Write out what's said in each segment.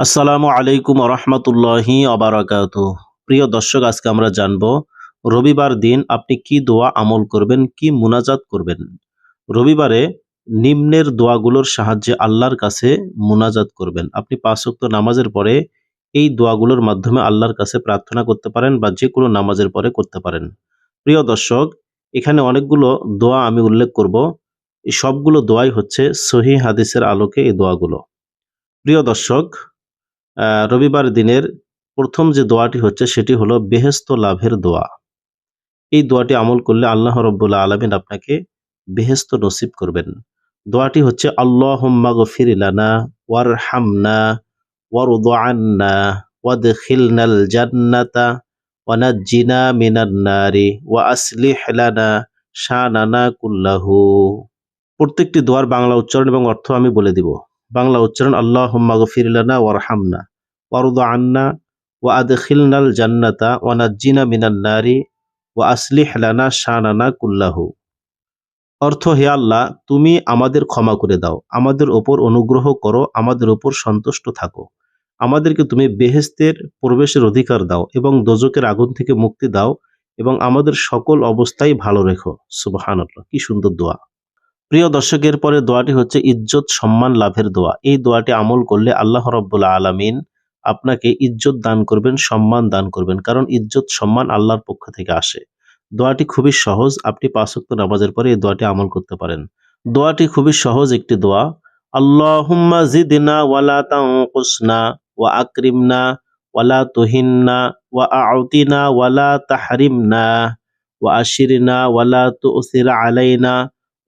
আসসালামু আলাইকুম রহমতুল্লাহি অবরাকাত প্রিয় দর্শক, আজকে আমরা জানব, রবিবার দিন আপনি কি দোয়া আমল করবেন, কি মুনাজাত করবেন? রবিবারে নিম্নের দোয়াগুলোর সাহায্যে আল্লাহর কাছে মুনাজাত করবেন। আপনি পাঁচ ওয়াক্ত নামাজের পরে এই দোয়াগুলোর মাধ্যমে আল্লাহর কাছে প্রার্থনা করতে পারেন বা যে কোনো নামাজের পরে করতে পারেন। প্রিয় দর্শক, এখানে অনেকগুলো দোয়া আমি উল্লেখ করব। এই সবগুলো দোয়াই হচ্ছে সহি হাদিসের আলোকে এই দোয়াগুলো। প্রিয় দর্শক রবিবার দিনের প্রথম যে দোয়াটি হচ্ছে সেটি হলো, বেহেস্ত লাভের দোয়া। এই দোয়াটি আমল করলে আল্লাহ রব্বুল্লাহ আলমিন আপনাকে বেহেস্ত নসিব করবেন। দোয়াটি হচ্ছে আল্লাহ গফির ইলানা ওয়ার হামনা ওয়ার আন্না ওয়াদ খিলনাল জান্নাতা ওয়ানাজ্জিনা মিনান নারি ওয়া আসলিহ লানা শানানা কুল্লাহু। প্রত্যেকটি দোয়ার বাংলা উচ্চারণ এবং অর্থ আমি বলে দিব। বাংলা উচ্চারণ আল্লাহ গফির ইলানা ওয়ার হামনা ওয়ারুদ আন্না ওয়া আদখিলনাল জান্নাতা ওয়া নাজ্জিনা মিনান নারি ওয়া আসলিহ লানা শানানা কুল্লাহু। অর্থ, হে আল্লাহ, তুমি আমাদের ক্ষমা করে দাও। আমাদের ওপর অনুগ্রহ করো, আমাদের ওপর সন্তুষ্ট থাকো। আমাদেরকে তুমি বেহেস্তের প্রবেশের অধিকার দাও এবং দোজকের আগুন থেকে মুক্তি দাও এবং আমাদের সকল অবস্থায় ভালো রেখো। সুবহানাল্লাহ। কি সুন্দর দোয়া। প্রিয় দর্শকের পরে দোয়াটি হচ্ছে ইজ্জত সম্মান লাভের দোয়া। এই দোয়াটি আমল করলে আল্লাহ রব্বুল্লাহ আলামিন আপনাকে ইজ্জত দান করবেন, সম্মান দান করবেন, কারণ ইজ্জত সম্মান আল্লাহর পক্ষ থেকে আসে। দোয়াটি খুবই সহজ, আপনি পাঁচ ওয়াক্ত নামাজের পরে এই দোয়াটি আমল করতে পারেন। দোয়াটি খুবই সহজ একটি দোয়া। আল্লাহুম্মা জিদনা ওয়ালা তানকুসনা ওয়া আকরিমনা ওয়ালা তুহিন্না ওয়া আউতিনা ওয়ালা তাহরিমনা ওয়া আশিরনা ওয়ালা তুসির আলাইনা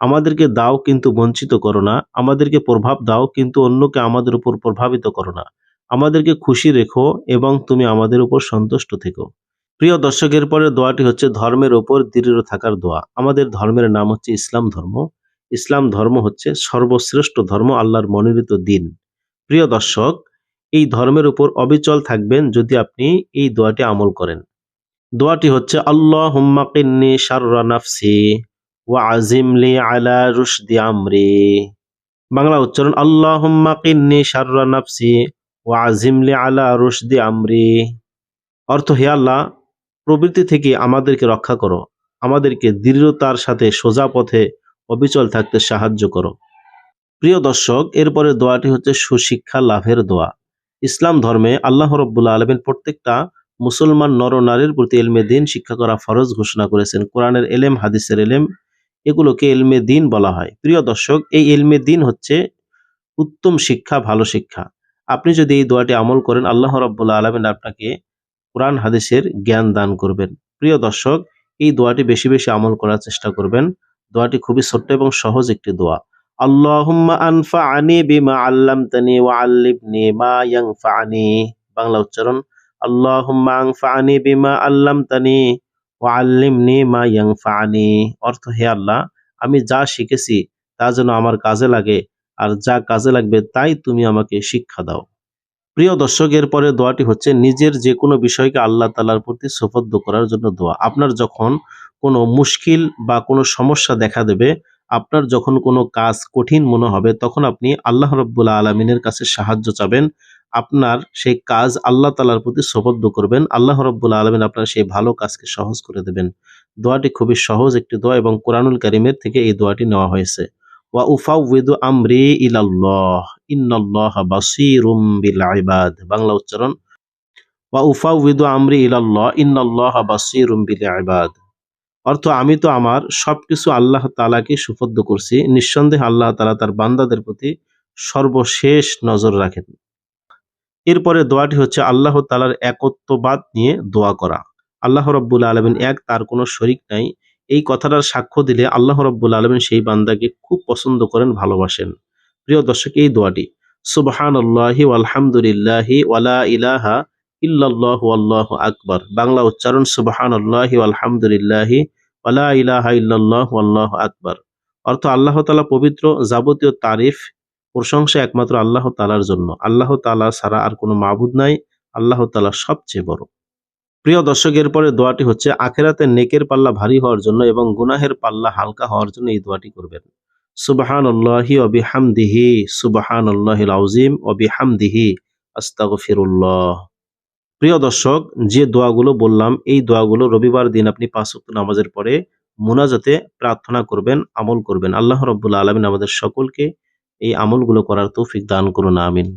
আমাদেরকে দাও কিন্তু বঞ্চিত করো না, আমাদেরকে প্রভাব দাও কিন্তু অন্যকে আমাদের উপর প্রভাবিত করো না। আমাদেরকে খুশি রেখো এবং তুমি আমাদের উপর সন্তুষ্ট থেকো। প্রিয় দর্শকের পরে দোয়াটি হচ্ছে ধর্মের ওপর দৃঢ় থাকার দোয়া। আমাদের ধর্মের নাম হচ্ছে ইসলাম ধর্ম। ইসলাম ধর্ম হচ্ছে সর্বশ্রেষ্ঠ ধর্ম, আল্লাহর মনোনীত দিন। প্রিয় দর্শক, এই ধর্মের উপর অবিচল থাকবেন যদি আপনি এই দোয়াটি আমল করেন। দোয়াটি হচ্ছে আল্লাহ হুম্মাকিন্নি শাররা নাফসি। ওয়া আলা রুশদি বাংলা উচ্চারণ আল্লাহ আমরি। অর্থ, হে আল্লাহ, প্রবৃত্তি থেকে আমাদেরকে রক্ষা করো। আমাদেরকে দৃঢ়তার সাথে সোজা পথে অবিচল থাকতে সাহায্য করো। প্রিয় দর্শক এরপরে দোয়াটি হচ্ছে সুশিক্ষা লাভের দোয়া। ইসলাম ধর্মে আল্লাহ রব্বুল্লা আলমিন প্রত্যেকটা মুসলমান নর নারীর প্রতি এলমে দিন শিক্ষা করা ফরজ ঘোষণা করেছেন। কোরআনের এলেম, হাদিসের এলেম এগুলোকে এলমে দিন বলা হয়। প্রিয় দর্শক, এই এলমে দিন হচ্ছে উত্তম শিক্ষা, ভালো শিক্ষা। আপনি যদি এই দোয়াটি আমল করেন, আল্লাহ রব্বুল্লা আলমিন আপনাকে কোরআন, হাদিসের জ্ঞান দান করবেন। প্রিয় দর্শক, এই দোয়াটি বেশি বেশি আমল করার চেষ্টা করবেন। দোয়াটি খুবই ছোট্ট এবং সহজ একটি দোয়া। আল্লাহুম্মা আনফাআনি বিমা আল্লামতানি ওয়া বাংলা উচ্চারণ, আল্লাহুম্মা আনফাআনি বিমা আল্লামতানি ওয়া আল্লিমনি মা ইয়ানফাআনি। অর্থ, হে আল্লাহ, আমি যা শিখেছি তা যেন আমার কাজে লাগে, আর যা কাজে লাগবে তাই তুমি আমাকে শিক্ষা দাও। প্রিয় দর্শক এর পরে দোয়াটি হচ্ছে নিজের যে কোনো বিষয়কে আল্লাহ তালার প্রতি সুপদ্দ করার জন্য দোয়া। আপনার যখন কোনো মুশকিল বা কোনো সমস্যা দেখা দেবে, আপনার যখন কোনো কাজ কঠিন মনে হবে, তখন আপনি আল্লাহ রব্বুল্লা আলমিনের কাছে সাহায্য চাবেন। আপনার সেই কাজ আল্লাহ তালার প্রতি সবদ্ধ করবেন। আল্লাহ রব্বুল্লা আলমিন আপনার সেই ভালো কাজকে সহজ করে দেবেন। দোয়াটি খুবই সহজ একটি দোয়া এবং কোরআনুল করিমের থেকে এই দোয়াটি নেওয়া হয়েছে। ওয়া উফাউযিদু আমরি ইলাল্লাহ, ইন্নাল্লাহ বাসীরুম বিল ইবাদ। বাংলা উচ্চারণ, ওয়া উফাউযিদু আমরি ইলাল্লাহ, ইন্নাল্লাহ বাসীরুম বিল ইবাদ। অর্থ আমি তো আমার সবকিছু আল্লাহ তালাকে সুপদ্ধ করছি। নিঃসন্দেহে আল্লাহ তালা তার বান্দাদের প্রতি সর্বশেষ নজর রাখেন। এরপরে দোয়াটি হচ্ছে আল্লাহ তালার একত্ববাদ নিয়ে দোয়া করা। আল্লাহ রব্বুল আলমিন এক, তার কোনো শরিক নাই। এই কথাটার সাক্ষ্য দিলে আল্লাহ রব্বুল আলমিন সেই বান্দাকে খুব পছন্দ করেন, ভালোবাসেন। প্রিয় দর্শক, এই দোয়াটি সুবহান আল্লাহি আলহামদুলিল্লাহি ওয়ালা ইলাহা ইল্লাল্লাহু আল্লাহু আকবার। বাংলা উচ্চারণ, সুবহানাল্লাহি আলহামদুলিল্লাহি ওয়ালা ইলাহা ইল্লাল্লাহু আল্লাহু আকবার। অর্থ আল্লাহ তাআলা পবিত্র যাবতীয় তারিফ প্রশংসা একমাত্র আল্লাহ তালার জন্য। আল্লাহ তালা ছাড়া আর কোনো মাবুদ নাই। আল্লাহ তাআলা সবচেয়ে বড়। প্রিয় দর্শক, এরপরে দোয়াটি হচ্ছে, আখেরাতে নেকের পাল্লা ভারী হওয়ার জন্য এবং গুনাহের পাল্লা হালকা হওয়ার জন্য এই দোয়াটি করবেন। সুবাহান আল্লাহি অবিহামদিহি সুবাহান আল্লাহিল আউজিম অবিহামদিহি আস্তাগফিরুল্লাহ। প্রিয় দর্শক, যে দোয়াগুলো বললাম, এই দোয়াগুলো রবিবার দিন আপনি পাঁচ ওয়াক্ত নামাজের পরে মুনাজাতে প্রার্থনা করবেন, আমল করবেন। আল্লাহ রব্বুল আলমিন আমাদের সকলকে এই আমলগুলো করার তৌফিক দান করুন আমিন।